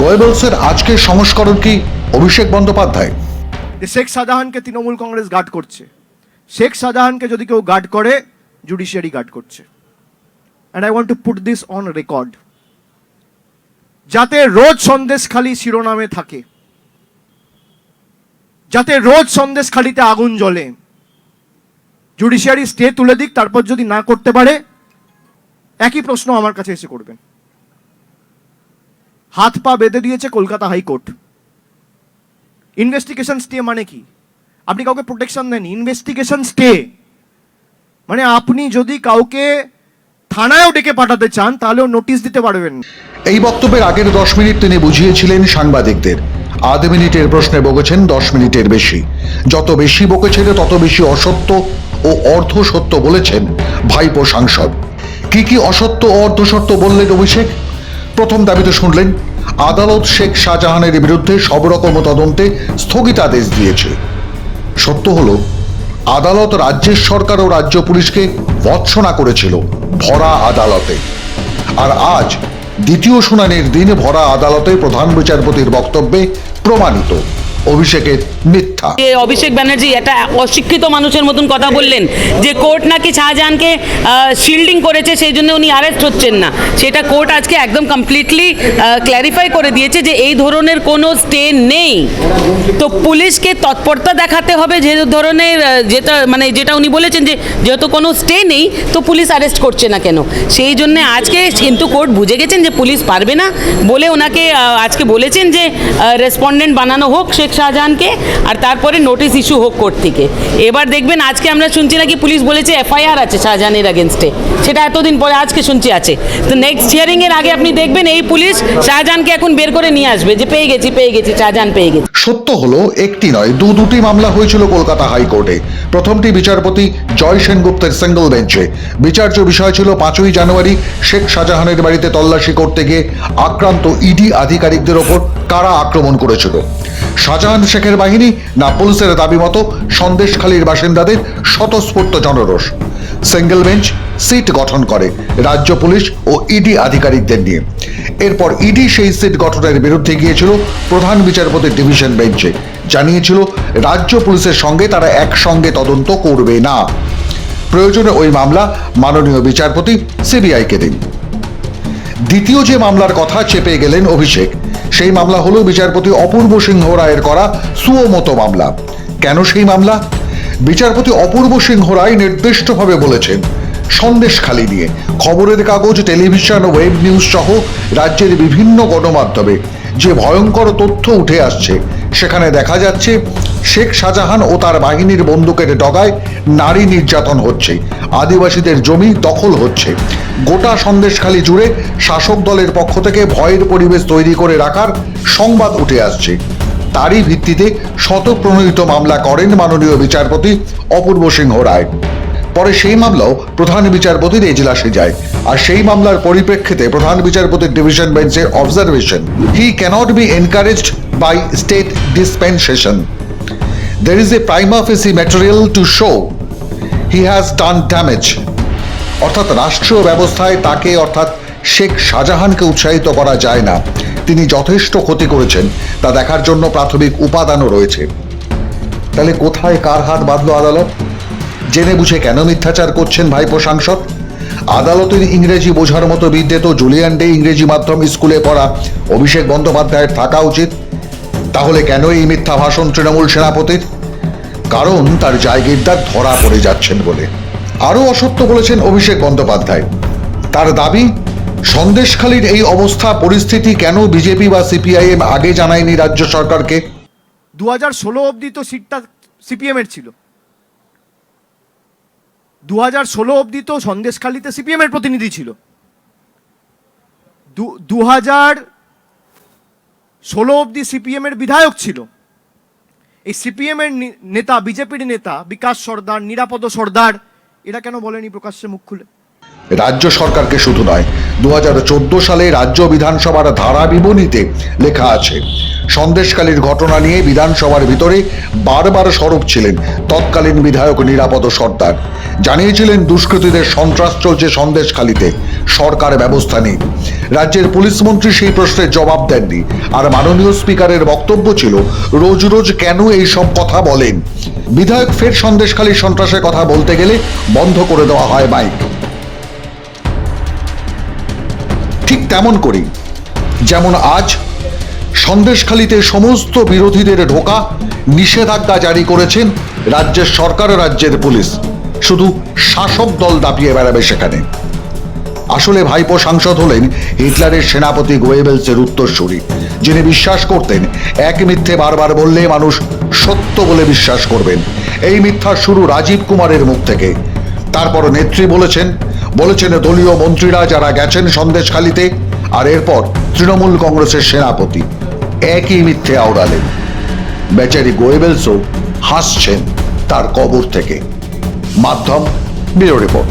গোয়েবলসের আজকের সংস্করণ কি? অভিষেক বন্দ্যোপাধ্যায়। যে শেখ শাহজাহানকে তৃণমূল কংগ্রেস গার্ড করছে। শেখ শাহজাহানকে যদি কেউ গার্ড করে, জুডিশিয়ারি গার্ড করছে। And I want to put this on record যাতে রোজ সন্দেশখালি শিরোনামে থাকে। যাতে রোজ সন্দেশখালিতে আগুন জ্বলে। জুডিশিয়ারি স্টে তুলে দিক, তারপর যদি না করতে পারে, একই প্রশ্ন আমার কাছে এসে করবেন। হাত পা বেঁধে দিয়েছে কলকাতা হাইকোর্ট। ইনভেস্টিগেশন স্টে মানে কি? আপনি কাউকে প্রোটেকশন দেন ইনভেস্টিগেশন স্টে মানে আপনি যদি কাউকে থানায়ও ডেকে পাঠাতে চান, তাহলেও নোটিশ দিতে পারবেন। এই বক্তব্যের আগের দশ মিনিট তিনি বুঝিয়েছিলেন সাংবাদিকদের। আধ মিনিটের প্রশ্নে বকেছেন, দশ মিনিটের বেশি। যত বেশি বকেছেন, তত বেশি অসত্য ও অর্ধ সত্য বলেছেন ভাইপো সাংসদ। কি কি অসত্য ও অর্ধ সত্য বললেন অভিষেক? প্রথম দাবিতে শুনলেন, আদালত শেখ শাহজাহানের বিরুদ্ধে সব রকম তদন্তে স্থগিতাদেশ দিয়েছে। সত্য হল, আদালত রাজ্যের সরকার ও রাজ্য পুলিশকে ভৎসনা করেছিল ভরা আদালতে। আর আজ দ্বিতীয় শুনানির দিন ভরা আদালতে প্রধান বিচারপতির বক্তব্যে প্রমাণিত। অভিষেকের মিথ্যা। যে অভিষেক ব্যানার্জি এটা অশিক্ষিত মানুষের মতন কথা বললেন যে কোর্ট নাকি শাহজাহানকে শিল্ডিং করেছে, সেই জন্য উনি অ্যারেস্ট হচ্ছেন না। সেটা কোর্ট আজকে একদম কমপ্লিটলি ক্ল্যারিফাই করে দিয়েছে যে এই ধরনের কোনো স্টে নেই। তো পুলিশকে তৎপরতা দেখাতে হবে যে ধরনের যেটা মানে যেটা উনি বলেছেন যে যেহেতু কোনো স্টে নেই, তো পুলিশ অ্যারেস্ট করছে না কেন? সেই জন্য আজকে কিন্তু কোর্ট বুঝে গেছেন যে পুলিশ পারবে না বলে ওনাকে আজকে বলেছেন যে রেসপন্ডেন্ট বানানো হোক শেখ শাহজাহানকে আর তারপরে নোটিশ ইস্যু হোক কোর্ট থেকে এবার দেখবেন আজকে আমরা শুনছি নাকি পুলিশ বলেছে এফআইআর আছে শাহজাহানের আগেনস্টে সেটা এতদিন পরে আজকে শুনছি আছে। তো নেক্সট হিয়ারিংয়ের আগে আপনি দেখবেন এই পুলিশ শাহজাহানকে এখন বের করে নিয়ে আসবে যে পেয়ে গেছি পেয়ে গেছি, শাহজাহান পেয়ে গেছি। সত্য হলো, একটি নয়, দু দুটি মামলা হয়েছিল কলকাতা হাইকোর্টে। প্রথমটি বিচারপতি জয় সেনগুপ্তের সিঙ্গল বেঞ্চে বিচার্য বিষয় ছিল পাঁচই জানুয়ারি, শেখ শাহজাহানের বাড়িতে তল্লাশি করতে গিয়ে আক্রান্ত ইডি আধিকারিকদের ওপর কারা আক্রমণ করেছিল? শাহজাহান শেখের বাহিনী না পুলিশের দাবি মতো সন্দেশখালীর বাসিন্দাদের স্বতঃস্ফূর্ত জনরোষ। সিঙ্গেল বেঞ্চ সিট গঠন করে রাজ্য পুলিশ ও ইডি আধিকারিকদের নিয়ে। এরপর ইডি সেই সিট গঠনের বিরুদ্ধে গিয়েছিল প্রধান বিচারপতির ডিভিশন বেঞ্চে জানিয়েছিল, রাজ্য পুলিশের সঙ্গে তারা একসঙ্গে তদন্ত করবে না। প্রয়োজনে ওই মামলা মাননীয় বিচারপতি সিবিআইকে দিন। দ্বিতীয় যে মামলার কথা চেপে গেলেন অভিষেক, সেই মামলা হলো বিচারপতি অপূর্ব সিংহ রায়ের করা সুয়মতো মামলা। কেন সেই মামলা? বিচারপতি অপূর্ব সিংহ রায় নির্দিষ্টভাবে বলেছেন সন্দেশখালি নিয়ে খবরের কাগজ, টেলিভিশন, ওয়েব নিউজ সহ রাজ্যের বিভিন্ন গণমাধ্যমে যে ভয়ঙ্কর তথ্য উঠে আসছে, সেখানে দেখা যাচ্ছে শেখ শাহজাহান ও তার বাহিনীর বন্দুকের ডগায় নারী নির্যাতন হচ্ছে, আদিবাসীদের জমি দখল হচ্ছে। গোটা সন্দেশখালি জুড়ে শাসক দলের পক্ষ থেকে ভয়ের পরিবেশ তৈরি করে রাখার সংবাদ উঠে আসছে। তারই ভিত্তিতে শতপ্রণোদিত মামলা করেন মাননীয় বিচারপতি অপূর্ব সিংহ রায়। পরে সেই মামলাও প্রধান বিচারপতির এজলাসে যায়। আর সেই মামলার পরিপ্রেক্ষিতে প্রধান বিচারপতির ডিভিশন বেঞ্চের observation he can't be encouraged by state dispensation there is a prima facie material to show he has done damage. অর্থাৎ রাষ্ট্রীয় ব্যবস্থায় তাকে, অর্থাৎ শেখ শাহজাহানকে উৎসাহিত করা যায় না। তিনি যথেষ্ট ক্ষতি করেছেন, তা দেখার জন্য প্রাথমিক উপাদানও রয়েছে। তাহলে কোথায় কার হাত বাঁধলো আদালত? জেনে বুঝে কেন মিথ্যাচার করছেন ভাইপো সাংসদ? আদালতের ইংরেজি বোঝার মতো বিদ্যে তো জুলিয়ান ডে ইংরেজি মাধ্যম স্কুলে পড়া অভিষেক বন্দ্যোপাধ্যায়ের থাকা উচিত। তাহলে কেন এই মিথ্যা ভাষণ তৃণমূল সেনাপতির? কারণ তার জায়গিরদার ধরা পড়ে যাচ্ছেন বলে। আরও অসত্য বলেছেন অভিষেক বন্দ্যোপাধ্যায়। তার দাবি সন্দেশখালীর এই অবস্থা, পরিস্থিতি কেন বিজেপি বা সিপিআইএম আগে জানায়নি রাজ্য সরকারকে? দু হাজার ষোলো অবধি তো সিটটা সিপিএম এর ছিল। দু হাজার ষোলো অবধি তো সন্দেশখালিতে সিপিএম এর প্রতিনিধি ছিল। দু হাজার ষোলো অবধি সিপিএম এর বিধায়ক ছিল। এই সিপিএম এর নেতা, বিজেপির নেতা বিকাশ সর্দার, নিরাপদ সর্দার, এরা কেন বলেনি প্রকাশ্যে মুখ খুলে? রাজ্য সরকারকে শুধু নয় দু সালে রাজ্য বিধানসভার ধারা বিবরণীতে লেখা আছে সন্দেশকালীর ঘটনা নিয়ে বিধানসভার ভিতরে বারবার সরব ছিলেন তৎকালীন বিধায়ক নিরাপদ সর্দার। জানিয়েছিলেন দুষ্কৃতীদের সন্ত্রাস চলছে সন্দেশখালীতে, সরকার ব্যবস্থা নেই। রাজ্যের পুলিশ মন্ত্রী সেই প্রশ্নের জবাব দেননি। আর মাননীয় স্পিকারের বক্তব্য ছিল, রোজ রোজ কেন এই সব কথা বলেন? বিধায়ক ফের সন্দেশখালী সন্ত্রাসের কথা বলতে গেলে বন্ধ করে দেওয়া হয় মাইক। তেমন করেই যেমন আজ, সন্দেশখালীতে সমস্ত বিরোধীদের ঢোকা নিষেধাজ্ঞা জারি করেছেন রাজ্যের সরকার ও রাজ্যের পুলিশ। শুধু শাসক দল দাপিয়ে বেড়াবে সেখানে। আসলে ভাইপো সাংসদ হলেন হিটলারের সেনাপতি গোয়েবেলসের উত্তরসূরি, যিনি বিশ্বাস করতেন এক মিথ্যে বারবার বললে মানুষ সত্য বলে বিশ্বাস করবেন। এই মিথ্যার শুরু রাজীব কুমারের মুখ থেকে। তারপর নেত্রী বলেছেন বলেছেন দলীয় মন্ত্রীরা যারা গেছেন সন্দেশখালিতে, আর এরপর তৃণমূল কংগ্রেসের সেনাপতি। একই মিথ্যে আওড়ালেন বেচারি গোয়েবেলসও হাসছেন তার কবর থেকে। মাধ্যম, ব্যুরো রিপোর্ট।